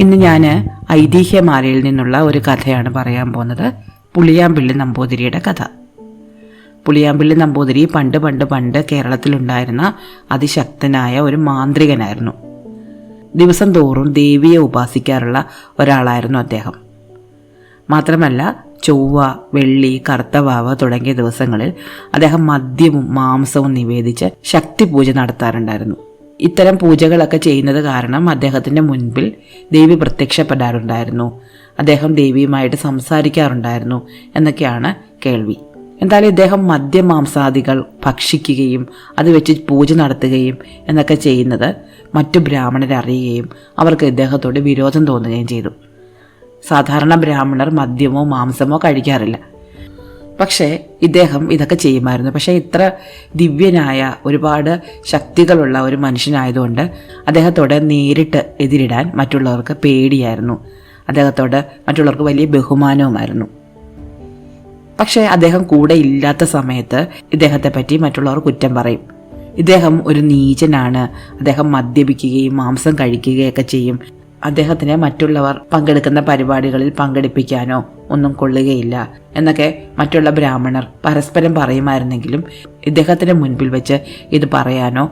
ഇന്ന് ഞാൻ ഐതിഹ്യമാലയിൽ നിന്നുള്ള ഒരു കഥയാണ് പറയാൻ പോകുന്നത്. പുളിയാമ്പിള്ളി നമ്പൂതിരിയുടെ കഥ. പുളിയാമ്പിള്ളി നമ്പൂതിരി പണ്ട് പണ്ട് പണ്ട് കേരളത്തിലുണ്ടായിരുന്ന അതിശക്തനായ ഒരു മാന്ത്രികനായിരുന്നു. ദിവസം തോറും ദേവിയെ ഉപാസിക്കാറുള്ള ഒരാളായിരുന്നു അദ്ദേഹം. മാത്രമല്ല ചൊവ്വ വെള്ളി കറുത്തവാവ് തുടങ്ങിയ ദിവസങ്ങളിൽ അദ്ദേഹം മദ്യവും മാംസവും നിവേദിച്ച് ശക്തി പൂജ നടത്താറുണ്ടായിരുന്നു. ഇത്തരം പൂജകളൊക്കെ ചെയ്യുന്നത് കാരണം അദ്ദേഹത്തിന്റെ മുൻപിൽ ദേവി പ്രത്യക്ഷപ്പെടാറുണ്ടായിരുന്നു. അദ്ദേഹം ദേവിയുമായിട്ട് സംസാരിക്കാറുണ്ടായിരുന്നു എന്നൊക്കെയാണ് കേൾവി. എന്തായാലും ഇദ്ദേഹം മദ്യമാംസാദികൾ ഭക്ഷിക്കുകയും അത് വെച്ച് പൂജ നടത്തുകയും എന്നൊക്കെ ചെയ്യുന്നത് മറ്റു ബ്രാഹ്മണരെ അറിയുകയും അവർക്ക് ഇദ്ദേഹത്തോട് വിരോധം തോന്നുകയും ചെയ്തു. സാധാരണ ബ്രാഹ്മണർ മദ്യമോ മാംസമോ കഴിക്കാറില്ല. പക്ഷേ ഇദ്ദേഹം ഇതൊക്കെ ചെയ്യുമായിരുന്നു. പക്ഷേ ഇത്ര ദിവ്യനായ ഒരുപാട് ശക്തികളുള്ള ഒരു മനുഷ്യനായതുകൊണ്ട് അദ്ദേഹത്തോട് നേരിട്ട് എതിരിടാൻ മറ്റുള്ളവർക്ക് പേടിയായിരുന്നു. അദ്ദേഹത്തോട് മറ്റുള്ളവർക്ക് വലിയ ബഹുമാനവുമായിരുന്നു. പക്ഷേ അദ്ദേഹം കൂടെ ഇല്ലാത്ത സമയത്ത് ഇദ്ദേഹത്തെ പറ്റി മറ്റുള്ളവർ കുറ്റം പറയും. ഇദ്ദേഹം ഒരു നീചനാണ്. അദ്ദേഹം മദ്യപിക്കുകയും മാംസം കഴിക്കുകയൊക്കെ ചെയ്യും. അദ്ദേഹത്തിനെ മറ്റുള്ളവർ പങ്കെടുക്കുന്ന പരിപാടികളിൽ പങ്കെടുപ്പിക്കാനോ ഒന്നും കൊള്ളുകയില്ല എന്നൊക്കെ മറ്റുള്ള ബ്രാഹ്മണർ പരസ്പരം പറയുമായിരുന്നെങ്കിലും ഇദ്ദേഹത്തിന്റെ മുൻപിൽ വെച്ച് ഇത് പറയാനോ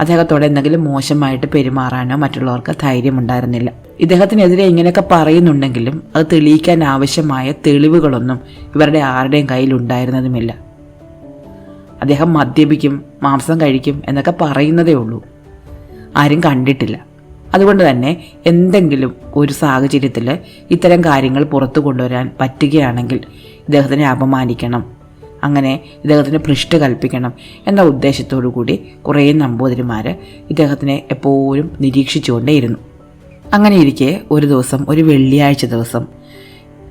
അദ്ദേഹത്തോട് എന്തെങ്കിലും മോശമായിട്ട് പെരുമാറാനോ മറ്റുള്ളവർക്ക് ധൈര്യമുണ്ടായിരുന്നില്ല. ഇദ്ദേഹത്തിനെതിരെ ഇങ്ങനെയൊക്കെ പറയുന്നുണ്ടെങ്കിലും അത് തെളിയിക്കാൻ ആവശ്യമായ തെളിവുകളൊന്നും ഇവരുടെ ആരുടെയും കയ്യിൽ ഉണ്ടായിരുന്നതുമില്ല. അദ്ദേഹം മദ്യപിക്കും മാംസം കഴിക്കും എന്നൊക്കെ പറയുന്നതേ ഉള്ളൂ. ആരും കണ്ടിട്ടില്ല. അതുകൊണ്ട് തന്നെ എന്തെങ്കിലും ഒരു സാഹചര്യത്തിൽ ഇത്തരം കാര്യങ്ങൾ പുറത്തു കൊണ്ടുവരാൻ പറ്റുകയാണെങ്കിൽ ഇദ്ദേഹത്തിനെ അപമാനിക്കണം. അങ്ങനെ ഇദ്ദേഹത്തിന് പൃഷ്ഠ കൽപ്പിക്കണം എന്ന ഉദ്ദേശത്തോടു കൂടി കുറേ നമ്പൂതിരിമാർ ഇദ്ദേഹത്തിനെ എപ്പോഴും നിരീക്ഷിച്ചുകൊണ്ടേയിരുന്നു. അങ്ങനെ ഇരിക്കെ ഒരു ദിവസം ഒരു വെള്ളിയാഴ്ച ദിവസം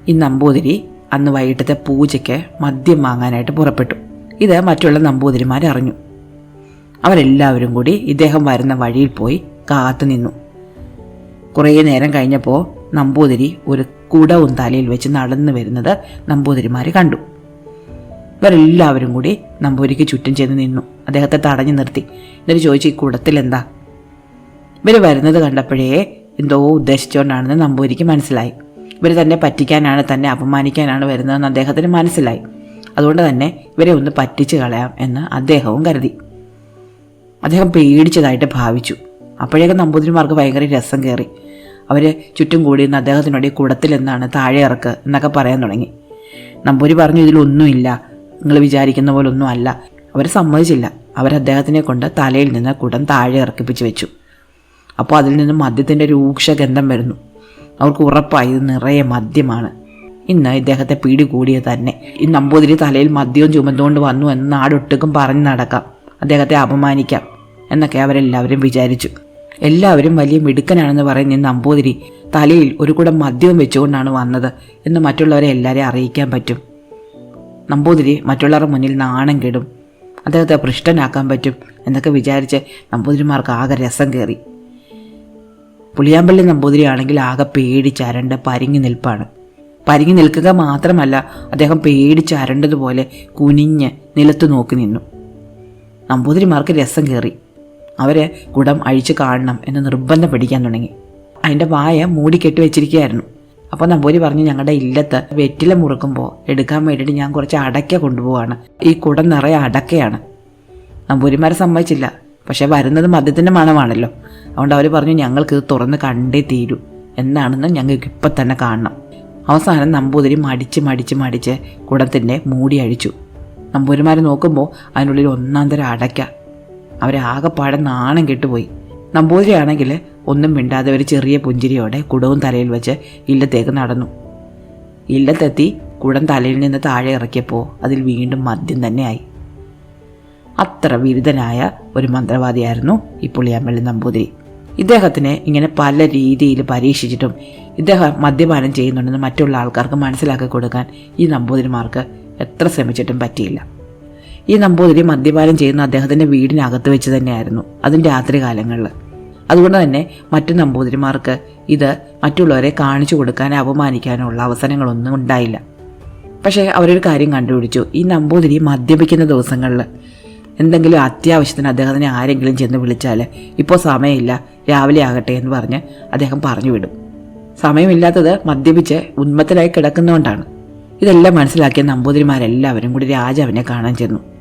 ഈ നമ്പൂതിരി അന്ന് വൈകിട്ടത്തെ പൂജയ്ക്ക് മദ്യം വാങ്ങാനായിട്ട് പുറപ്പെട്ടു. ഇത് മറ്റുള്ള നമ്പൂതിരിമാർ അറിഞ്ഞു അവരെല്ലാവരും കൂടി ഇദ്ദേഹം വരുന്ന വഴിയിൽ പോയി കാത്തു നിന്നു കുറേ നേരം കഴിഞ്ഞപ്പോൾ നമ്പൂതിരി ഒരു കുടവും തലയിൽ വെച്ച് നടന്നു വരുന്നത് നമ്പൂതിരിമാർ കണ്ടു. ഇവരെല്ലാവരും കൂടി നമ്പൂതിരിക്ക് ചുറ്റും ചെന്ന് നിന്നു. അദ്ദേഹത്തെ തടഞ്ഞു നിർത്തി. എന്നിട്ട് ചോദിച്ചു ഈ കുടത്തിൽ എന്താ? ഇവർ വരുന്നത് കണ്ടപ്പോഴേ എന്തോ ഉദ്ദേശിച്ചുകൊണ്ടാണെന്ന് നമ്പൂതിരിക്ക് മനസ്സിലായി. ഇവർ തന്നെ പറ്റിക്കാനാണ് തന്നെ അപമാനിക്കാനാണ് വരുന്നതെന്ന് അദ്ദേഹത്തിന് മനസ്സിലായി. അതുകൊണ്ട് തന്നെ ഇവരെ ഒന്ന് പറ്റിച്ചു കളയാം എന്ന് അദ്ദേഹവും കരുതി. അദ്ദേഹം പേടിച്ചതായിട്ട് ഭാവിച്ചു. അപ്പോഴേക്കും നമ്പൂതിരിമാർക്ക് ഭയങ്കര രസം കയറി അവർ ചുറ്റും കൂടി നിന്ന് അദ്ദേഹത്തിനോട് കുടത്തിൽ എന്താണ് താഴെ ഇറക്ക് എന്നൊക്കെ പറയാൻ തുടങ്ങി. നമ്പൂരി പറഞ്ഞു ഇതിലൊന്നുമില്ല. നിങ്ങൾ വിചാരിക്കുന്ന പോലെ ഒന്നും അല്ല. അവർ സമ്മതിച്ചില്ല. അവർ അദ്ദേഹത്തിനെ കൊണ്ട് തലയിൽ നിന്ന് കുടം താഴെ ഇറക്കിപ്പിച്ച് വെച്ചു. അപ്പോൾ അതിൽ നിന്ന് മദ്യത്തിന്റെ രൂക്ഷ ഗന്ധം വരുന്നു. അവർക്ക് ഉറപ്പായി ഇത് നിറയെ മദ്യമാണ്. ഇന്ന് ഇദ്ദേഹത്തെ കൂടിയ തന്നെ. ഈ നമ്പൂതിരി തലയിൽ മദ്യവും ചുമന്നുകൊണ്ട് വന്നു എന്ന് നാടൊട്ടുക്കും പറഞ്ഞു നടക്കാം. അദ്ദേഹത്തെ അപമാനിക്കാം എന്നൊക്കെ അവരെല്ലാവരും വിചാരിച്ചു. എല്ലാവരും വലിയ മിടുക്കനാണെന്ന് പറയുന്ന നമ്പൂതിരി തലയിൽ ഒരു കൂടം മദ്യവും വെച്ചുകൊണ്ടാണ് വന്നത് എന്ന് മറ്റുള്ളവരെ എല്ലാവരെയും അറിയിക്കാൻ പറ്റും. നമ്പൂതിരി മറ്റുള്ളവരുടെ മുന്നിൽ നാണം കെടും. അദ്ദേഹത്തെ പൃഷ്ടനാക്കാൻ പറ്റും എന്നൊക്കെ വിചാരിച്ച് നമ്പൂതിരിമാർക്ക് ആകെ രസം കയറി. പുളിയാമ്പള്ളി നമ്പൂതിരി ആണെങ്കിൽ ആകെ പേടിച്ചരണ്ട് പരിങ്ങി നിൽപ്പാണ്. പരിങ്ങി നിൽക്കുക മാത്രമല്ല അദ്ദേഹം പേടിച്ചരണ്ടതുപോലെ കുനിഞ്ഞ് നിലത്ത് നോക്കി നിന്നു. നമ്പൂതിരിമാർക്ക് രസം കയറി. അവർ കുടം അഴിച്ചു കാണണം എന്ന് നിർബന്ധം പിടിക്കാൻ തുടങ്ങി. അതിന്റെ വായ മൂടിക്കെട്ടി വെച്ചിരിക്കുകയായിരുന്നു. അപ്പോൾ നമ്പൂരി പറഞ്ഞു ഞങ്ങളുടെ ഇല്ലത്ത് വെറ്റില മുറുക്കുമ്പോൾ എടുക്കാൻ വേണ്ടിയിട്ട് ഞാൻ കുറച്ച് അടയ്ക്ക കൊണ്ടുപോവാണ്. ഈ കുടം നിറയെ അടക്കയാണ് നമ്പൂരിമാരെ സമ്മതിച്ചില്ല. പക്ഷേ വരുന്നത് മദ്യത്തിന്റെ മണമാണല്ലോ. അതുകൊണ്ട് അവർ പറഞ്ഞു ഞങ്ങൾക്ക് ഇത് തുറന്ന് കണ്ടേ തീരൂ. എന്നാണെന്ന് ഞങ്ങൾക്ക് ഇപ്പം തന്നെ കാണണം. അവസാനം നമ്പൂതിരി മടിച്ച് മടിച്ച് മടിച്ച് കുടത്തിന്റെ മൂടി അഴിച്ചു. നമ്പൂരിമാർ നോക്കുമ്പോൾ അതിനുള്ളിൽ ഒന്നാം തരം അടയ്ക്ക. അവരാകെപ്പാടെ നാണം കെട്ടുപോയി. നമ്പൂതിരിയാണെങ്കിൽ ഒന്നും മിണ്ടാതെ ഒരു ചെറിയ പുഞ്ചിരിയോടെ കുടവും തലയിൽ വെച്ച് ഇല്ലത്തേക്ക് നടന്നു. ഇല്ലത്തെത്തി കുടം തലയിൽ നിന്ന് താഴെ ഇറക്കിയപ്പോൾ അതിൽ വീണ്ടും മദ്യം തന്നെയായി. അത്ര വിരുദ്ധനായ ഒരു മന്ത്രവാദിയായിരുന്നു ഈ പുളിയാമ്പള്ളി നമ്പൂതിരി. ഇദ്ദേഹത്തിനെ ഇങ്ങനെ പല രീതിയിൽ പരീക്ഷിച്ചിട്ടും ഇദ്ദേഹം മദ്യപാനം ചെയ്യുന്നുണ്ടെന്ന് മറ്റുള്ള ആൾക്കാർക്ക് മനസ്സിലാക്കി കൊടുക്കാൻ ഈ നമ്പൂതിരിമാർക്ക് എത്ര ശ്രമിച്ചിട്ടും പറ്റിയില്ല. ഈ നമ്പൂതിരി മദ്യപാനം ചെയ്യുന്ന അദ്ദേഹത്തിന്റെ വീടിനകത്ത് വെച്ച് തന്നെയായിരുന്നു അതും രാത്രി കാലങ്ങളിൽ. അതുകൊണ്ട് തന്നെ മറ്റു നമ്പൂതിരിമാർക്ക് ഇത് മറ്റുള്ളവരെ കാണിച്ചു കൊടുക്കാനോ അപമാനിക്കാനോ ഉള്ള അവസരങ്ങളൊന്നും ഉണ്ടായില്ല. പക്ഷേ അവരൊരു കാര്യം കണ്ടുപിടിച്ചു. ഈ നമ്പൂതിരി മദ്യപിക്കുന്ന ദിവസങ്ങളിൽ എന്തെങ്കിലും അത്യാവശ്യത്തിന് അദ്ദേഹത്തിനെ ആരെങ്കിലും ചെന്ന് വിളിച്ചാൽ ഇപ്പോൾ സമയമില്ല രാവിലെ ആകട്ടെ എന്ന് പറഞ്ഞ് അദ്ദേഹം പറഞ്ഞു വിടും. സമയമില്ലാത്തത് മദ്യപിച്ച് ഉന്മത്തിലായി കിടക്കുന്നതുകൊണ്ടാണ് ഇതെല്ലാം മനസ്സിലാക്കിയ നമ്പൂതിരിമാരെല്ലാവരും കൂടി രാജാവിനെ കാണാൻ ചെന്നു.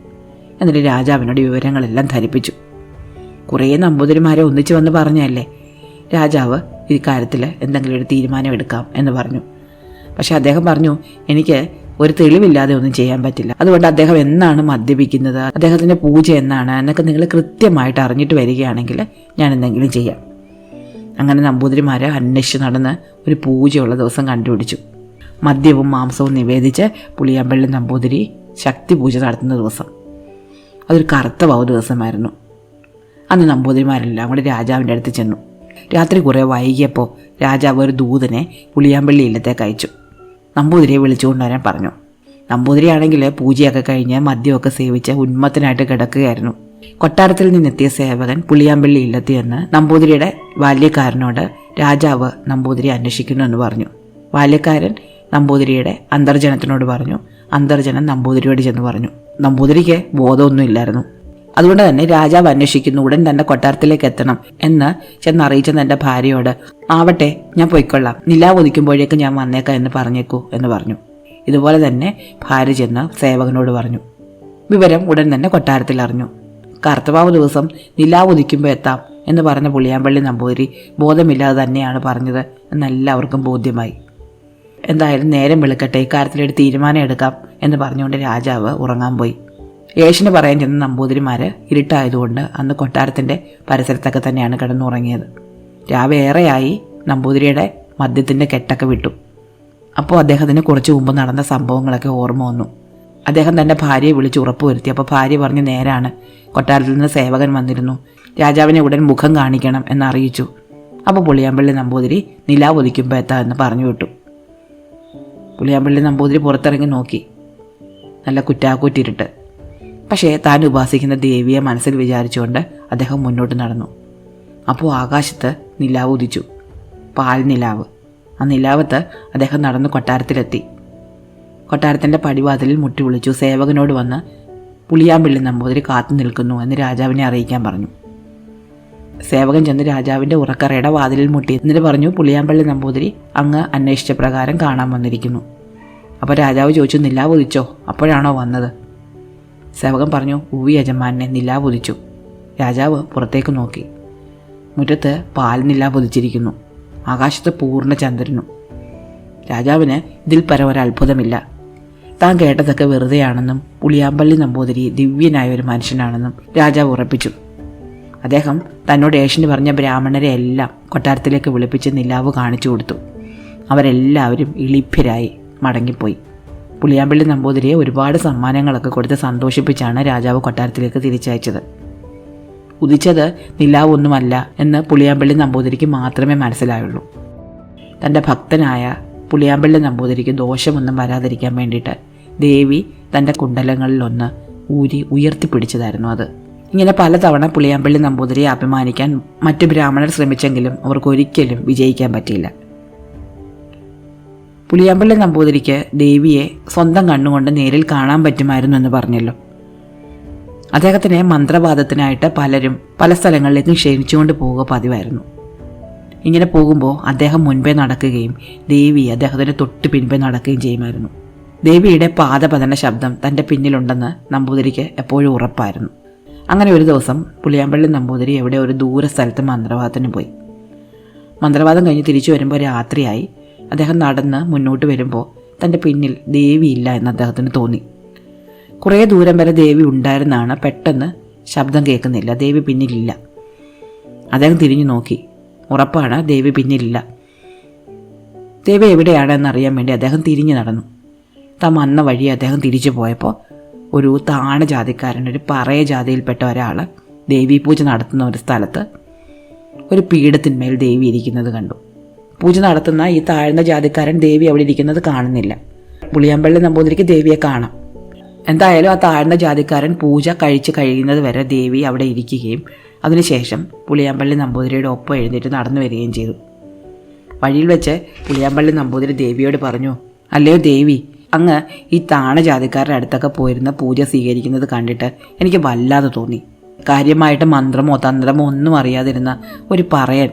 എന്നിട്ട് രാജാവിനോട് വിവരങ്ങളെല്ലാം ധരിപ്പിച്ചു. കുറേ നമ്പൂതിരിമാരെ ഒന്നിച്ചു വന്ന് പറഞ്ഞല്ലേ രാജാവ് ഈ കാര്യത്തിൽ എന്തെങ്കിലും ഒരു തീരുമാനം എടുക്കാം എന്ന് പറഞ്ഞു. പക്ഷേ അദ്ദേഹം പറഞ്ഞു എനിക്ക് ഒരു തെളിവില്ലാതെ ഒന്നും ചെയ്യാൻ പറ്റില്ല. അതുകൊണ്ട് അദ്ദേഹം എന്നാണ് മദ്യപിക്കുന്നത്? അദ്ദേഹത്തിന്റെ പൂജ എന്നാണ്? എന്നൊക്കെ നിങ്ങൾ കൃത്യമായിട്ട് അറിഞ്ഞിട്ട് വരികയാണെങ്കിൽ ഞാൻ എന്തെങ്കിലും ചെയ്യാം. അങ്ങനെ നമ്പൂതിരിമാരെ അന്വേഷിച്ച് നടന്ന് ഒരു പൂജയുള്ള ദിവസം കണ്ടുപിടിച്ചു. മദ്യവും മാംസവും നിവേദിച്ച് പുളിയാമ്പള്ളി നമ്പൂതിരി ശക്തി പൂജ നടത്തുന്ന ദിവസം. അതൊരു കറുത്ത വാവ് ദിവസമായിരുന്നു. അന്ന് നമ്പൂതിരിമാരെല്ലാം കൂടി രാജാവിന്റെ അടുത്ത് ചെന്നു. രാത്രി കുറേ വൈകിയപ്പോൾ രാജാവ് ഒരു ദൂതനെ പുളിയാമ്പള്ളി ഇല്ലത്തേക്ക് അയച്ചു. നമ്പൂതിരിയെ വിളിച്ചുകൊണ്ടുവരാൻ പറഞ്ഞു. നമ്പൂതിരിയാണെങ്കിൽ പൂജയൊക്കെ കഴിഞ്ഞ് മദ്യമൊക്കെ സേവിച്ച് ഉന്മത്തനായിട്ട് കിടക്കുകയായിരുന്നു. കൊട്ടാരത്തിൽ നിന്നെത്തിയ സേവകൻ പുളിയാമ്പള്ളി ഇല്ലത്തി എന്ന് നമ്പൂതിരിയുടെ ബാല്യക്കാരനോട് രാജാവ് നമ്പൂതിരി അന്വേഷിക്കുന്നു എന്ന് പറഞ്ഞു. ബാല്യക്കാരൻ നമ്പൂതിരിയുടെ അന്തർജനത്തിനോട് പറഞ്ഞു അന്തർജനം നമ്പൂതിരിയോട് ചെന്ന് പറഞ്ഞു. നമ്പൂതിരിക്ക് ബോധമൊന്നുമില്ലായിരുന്നു. അതുകൊണ്ട് തന്നെ രാജാവ് അന്വേഷിക്കുന്നു ഉടൻ തന്നെ കൊട്ടാരത്തിലേക്ക് എത്തണം എന്ന് ചെന്നറിയിച്ച തന്റെ ഭാര്യയോട് ആവട്ടെ ഞാൻ പോയിക്കൊള്ളാം. നിലാവ് ഒതിക്കുമ്പോഴേക്ക് ഞാൻ വന്നേക്കാം എന്ന് പറഞ്ഞേക്കൂ എന്ന് പറഞ്ഞു. ഇതുപോലെ തന്നെ ഭാര്യ ചെന്ന് സേവകനോട് പറഞ്ഞു. വിവരം ഉടൻ തന്നെ കൊട്ടാരത്തിൽ അറിഞ്ഞു. കർത്തവാവ് ദിവസം നിലാവ് ഉദിക്കുമ്പോൾ എത്താം എന്ന് പറഞ്ഞ പുളിയാമ്പള്ളി നമ്പൂതിരി ബോധമില്ലാതെ തന്നെയാണ് പറഞ്ഞത് എന്നെല്ലാവർക്കും ബോധ്യമായി. എന്തായാലും നേരം വെളുക്കട്ടെ ഇക്കാര്യത്തിലൊരു തീരുമാനം എടുക്കാം എന്ന് പറഞ്ഞുകൊണ്ട് രാജാവ് ഉറങ്ങാൻ പോയി. യേശുന് പറയാൻ ചെന്ന നമ്പൂതിരിമാര് ഇരുട്ടായതുകൊണ്ട് അന്ന് കൊട്ടാരത്തിന്റെ പരിസരത്തൊക്കെ തന്നെയാണ് കിടന്നുറങ്ങിയത്. രാവിലെ ഏറെയായി നമ്പൂതിരിയുടെ മദ്യത്തിന്റെ കെട്ടൊക്കെ വിട്ടു. അപ്പോൾ അദ്ദേഹത്തിന് കുറച്ച് മുമ്പ് നടന്ന സംഭവങ്ങളൊക്കെ ഓർമ്മ വന്നു. അദ്ദേഹം തന്റെ ഭാര്യയെ വിളിച്ച് ഉറപ്പ് വരുത്തി. അപ്പോൾ ഭാര്യ പറഞ്ഞ് നേരാണ് കൊട്ടാരത്തിൽ നിന്ന് സേവകൻ വന്നിരുന്നു. രാജാവിനെ ഉടൻ മുഖം കാണിക്കണം എന്നറിയിച്ചു. അപ്പോൾ പുളിയാമ്പള്ളി നമ്പൂതിരി നിലാവ് ഒതിക്കുമ്പോൾ എത്താ എന്ന് പറഞ്ഞു വിട്ടു. പുളിയാമ്പള്ളി നമ്പൂതിരി പുറത്തിറങ്ങി നോക്കി. നല്ല കുറ്റാക്കൂറ്റിരുട്ട്. പക്ഷേ താൻ ഉപാസിക്കുന്ന ദേവിയെ മനസ്സിൽ വിചാരിച്ചുകൊണ്ട് അദ്ദേഹം മുന്നോട്ട് നടന്നു. അപ്പോൾ ആകാശത്ത് നിലാവ് ഉദിച്ചു. പാൽ നിലാവ്. ആ നിലാവത്ത് അദ്ദേഹം നടന്ന് കൊട്ടാരത്തിലെത്തി. കൊട്ടാരത്തിന്റെ പടിവാതിലിൽ മുട്ടി വിളിച്ചു. സേവകനോട് വന്ന് പുളിയാമ്പിള്ളി നമ്പൂതിരി കാത്തു നിൽക്കുന്നു എന്ന് രാജാവിനെ അറിയിക്കാൻ പറഞ്ഞു. സേവകൻ ചെന്ന് രാജാവിന്റെ ഉറക്കറയുടെ വാതിലിൽ മുട്ടി. എന്നിട്ട് പറഞ്ഞു പുളിയാമ്പള്ളി നമ്പൂതിരി അങ്ങ് അന്വേഷിച്ച പ്രകാരം കാണാൻ വന്നിരിക്കുന്നു. അപ്പോൾ രാജാവ് ചോദിച്ചു നിലാവ് ഉദിച്ചോ? അപ്പോഴാണോ വന്നത്? സേവകൻ പറഞ്ഞു ഉവി യജമാനെ നിലാവ് ഉദിച്ചു. രാജാവ് പുറത്തേക്ക് നോക്കി. മുറ്റത്ത് പാൽ നിലാവ് ഉദിച്ചിരിക്കുന്നു. ആകാശത്ത് പൂർണ ചന്ദ്രനും. രാജാവിന് ഇതിൽ പരം താൻ കേട്ടതൊക്കെ വെറുതെയാണെന്നും പുളിയാമ്പള്ളി നമ്പൂതിരി ദിവ്യനായ ഒരു മനുഷ്യനാണെന്നും രാജാവ് ഉറപ്പിച്ചു. അദ്ദേഹം തന്നോട് ഏഷ്യന് പറഞ്ഞ ബ്രാഹ്മണരെ എല്ലാം കൊട്ടാരത്തിലേക്ക് വിളിപ്പിച്ച് നിലാവ് കാണിച്ചു കൊടുത്തു. അവരെല്ലാവരും ഇളിഭ്യരായി. മടങ്ങിപ്പോയി. പുളിയാമ്പള്ളി നമ്പൂതിരിയെ ഒരുപാട് സമ്മാനങ്ങളൊക്കെ കൊടുത്ത് സന്തോഷിപ്പിച്ചാണ് രാജാവ് കൊട്ടാരത്തിലേക്ക് തിരിച്ചയച്ചത്. ഉദിച്ചത് നിലാവൊന്നുമല്ല എന്ന് പുളിയാമ്പള്ളി നമ്പൂതിരിക്ക് മാത്രമേ മനസ്സിലായുള്ളൂ. തന്റെ ഭക്തനായ പുളിയാമ്പള്ളി നമ്പൂതിരിക്ക് ദോഷമൊന്നും വരാതിരിക്കാൻ വേണ്ടിയിട്ട് ദേവി തന്റെ കുണ്ടലങ്ങളിലൊന്ന് ഊരി ഉയർത്തിപ്പിടിച്ചതായിരുന്നു അത്. ഇങ്ങനെ പലതവണ പുളിയാമ്പള്ളി നമ്പൂതിരിയെ അഭിമാനിക്കാൻ മറ്റു ബ്രാഹ്മണർ ശ്രമിച്ചെങ്കിലും അവർക്ക് ഒരിക്കലും വിജയിക്കാൻ പറ്റിയില്ല. പുളിയാമ്പള്ളി നമ്പൂതിരിക്ക് ദേവിയെ സ്വന്തം കണ്ണുകൊണ്ട് നേരിൽ കാണാൻ പറ്റുമായിരുന്നു എന്ന് പറഞ്ഞല്ലോ. അദ്ദേഹത്തിനെ മന്ത്രവാദത്തിനായിട്ട് പലരും പല സ്ഥലങ്ങളിലേക്കും ക്ഷണിച്ചുകൊണ്ട് പോവുക പതിവായിരുന്നു. ഇങ്ങനെ പോകുമ്പോൾ അദ്ദേഹം മുൻപേ നടക്കുകയും ദേവി അദ്ദേഹത്തിന്റെ തൊട്ട് പിൻപേ നടക്കുകയും ചെയ്യുമായിരുന്നു. ദേവിയുടെ പാദപതന ശബ്ദം തന്റെ പിന്നിലുണ്ടെന്ന് നമ്പൂതിരിക്ക് എപ്പോഴും ഉറപ്പായിരുന്നു. അങ്ങനെ ഒരു ദിവസം പുളിയാമ്പള്ളി നമ്പൂതിരി എവിടെ ഒരു ദൂര സ്ഥലത്ത് മന്ത്രവാദത്തിന് പോയി. മന്ത്രവാദം കഴിഞ്ഞ് തിരിച്ചു വരുമ്പോൾ രാത്രിയായി. അദ്ദേഹം നടന്ന് മുന്നോട്ട് വരുമ്പോൾ തന്റെ പിന്നിൽ ദേവിയില്ല എന്ന് അദ്ദേഹത്തിന് തോന്നി. കുറേ ദൂരം വരെ ദേവി ഉണ്ടായിരുന്നാണ് പെട്ടെന്ന് ശബ്ദം കേൾക്കുന്നില്ല. ദേവി പിന്നിലില്ല. അദ്ദേഹം തിരിഞ്ഞു നോക്കി. ഉറപ്പാണ് ദേവി പിന്നിലില്ല. ദേവി എവിടെയാണെന്ന് എന്നറിയാൻ വേണ്ടി അദ്ദേഹം തിരിഞ്ഞു നടന്നു. താൻ വന്ന വഴി അദ്ദേഹം തിരിച്ചു പോയപ്പോൾ ഒരു താണ ജാതിക്കാരൻ ഒരു പറയ ജാതിയിൽപ്പെട്ട ഒരാൾ ദേവി പൂജ നടത്തുന്ന ഒരു സ്ഥലത്ത് ഒരു പീഠത്തിന്മേൽ ദേവി ഇരിക്കുന്നത് കണ്ടു. പൂജ നടത്തുന്ന ഈ താഴ്ന്ന ജാതിക്കാരൻ ദേവി അവിടെ ഇരിക്കുന്നത് കാണുന്നില്ല. പുളിയമ്പള്ളി നമ്പൂതിരിക്ക് ദേവിയെ കാണാം. എന്തായാലും ആ താഴ്ന്ന ജാതിക്കാരൻ പൂജ കഴിച്ച് കഴിയുന്നത് വരെ ദേവി അവിടെ ഇരിക്കുകയും അതിനുശേഷം പുളിയമ്പള്ളി നമ്പൂതിരിയുടെ ഒപ്പം എഴുന്നേറ്റ് നടന്നു വരികയും ചെയ്തു. വഴിയിൽ വെച്ച് പുളിയമ്പള്ളി നമ്പൂതിരി ദേവിയോട് പറഞ്ഞു അല്ലയോ ദേവി അങ്ങ് ഈ താണ ജാതിക്കാരുടെ അടുത്തൊക്കെ പോയിരുന്ന പൂജ സ്വീകരിക്കുന്നത് കണ്ടിട്ട് എനിക്ക് വല്ലാതെ തോന്നി. കാര്യമായിട്ട് മന്ത്രമോ തന്ത്രമോ ഒന്നും അറിയാതിരുന്ന ഒരു പറയൻ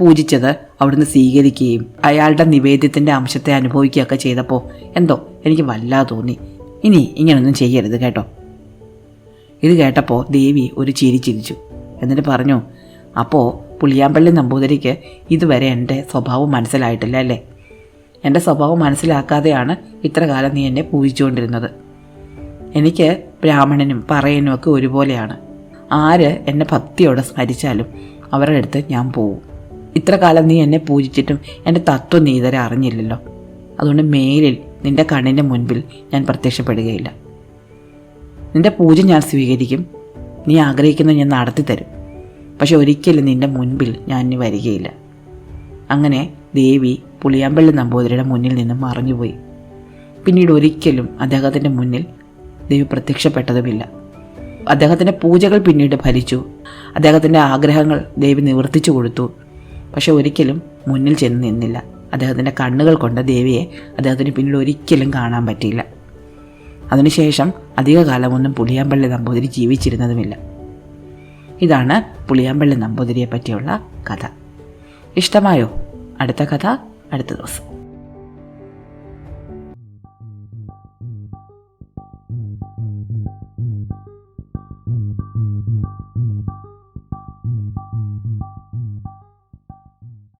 പൂജിച്ചത് അവിടുന്ന് സ്വീകരിക്കുകയും അയാളുടെ നിവേദ്യത്തിന്റെ അംശത്തെ അനുഭവിക്കുകയൊക്കെ ചെയ്തപ്പോൾ എന്തോ എനിക്ക് വല്ലാതെ തോന്നി. ഇനി ഇങ്ങനൊന്നും ചെയ്യരുത് കേട്ടോ. ഇത് കേട്ടപ്പോൾ ദേവി ഒരു ചിരി ചിരിച്ചു. എന്നിട്ട് പറഞ്ഞു അപ്പോൾ പുളിയാമ്പള്ളി നമ്പൂതിരിക്ക് ഇതുവരെ എന്റെ സ്വഭാവം മനസ്സിലായിട്ടില്ല അല്ലേ? എന്റെ സ്വഭാവം മനസ്സിലാക്കാതെയാണ് ഇത്ര കാലം നീ എന്നെ പൂജിച്ചുകൊണ്ടിരുന്നത്. എനിക്ക് ബ്രാഹ്മണനും പറയനും ഒക്കെ ഒരുപോലെയാണ്. ആര് എന്നെ ഭക്തിയോടെ സ്മരിച്ചാലും അവരുടെ അടുത്ത് ഞാൻ പോവും. ഇത്ര കാലം നീ എന്നെ പൂജിച്ചിട്ടും എന്റെ തത്വം നീ ഇതുവരെ അറിഞ്ഞില്ലല്ലോ. അതുകൊണ്ട് മേലിൽ നിന്റെ കണ്ണിന്റെ മുൻപിൽ ഞാൻ പ്രത്യക്ഷപ്പെടുകയില്ല. നിന്റെ പൂജ ഞാൻ സ്വീകരിക്കും. നീ ആഗ്രഹിക്കുന്ന ഞാൻ നടത്തി തരും പക്ഷെ ഒരിക്കലും നിന്റെ മുൻപിൽ ഞാൻ ഇനി വരികയില്ല. അങ്ങനെ ദേവി പുളിയാമ്പള്ളി നമ്പൂതിരിയുടെ മുന്നിൽ നിന്നും മറഞ്ഞുപോയി. പിന്നീട് ഒരിക്കലും അദ്ദേഹത്തിന്റെ മുന്നിൽ ദേവി പ്രത്യക്ഷപ്പെട്ടതുമില്ല. അദ്ദേഹത്തിന്റെ പൂജകൾ പിന്നീട് ഭരിച്ചു അദ്ദേഹത്തിന്റെ ആഗ്രഹങ്ങൾ ദേവി നിവർത്തിച്ചു കൊടുത്തു. പക്ഷെ ഒരിക്കലും മുന്നിൽ ചെന്ന് നിന്നില്ല. അദ്ദേഹത്തിന്റെ കണ്ണുകൾ കൊണ്ട ദേവിയെ അദ്ദേഹത്തിന് പിന്നീട് ഒരിക്കലും കാണാൻ പറ്റിയില്ല. അതിനുശേഷം അധികകാലമൊന്നും പുളിയാമ്പള്ളി നമ്പൂതിരി ജീവിച്ചിരുന്നതുമില്ല. ഇതാണ് പുളിയാമ്പള്ളി നമ്പൂതിരിയെ പറ്റിയുള്ള കഥ. ഇഷ്ടമായോ? അടുത്ത കഥ അടുത്ത ദിവസം.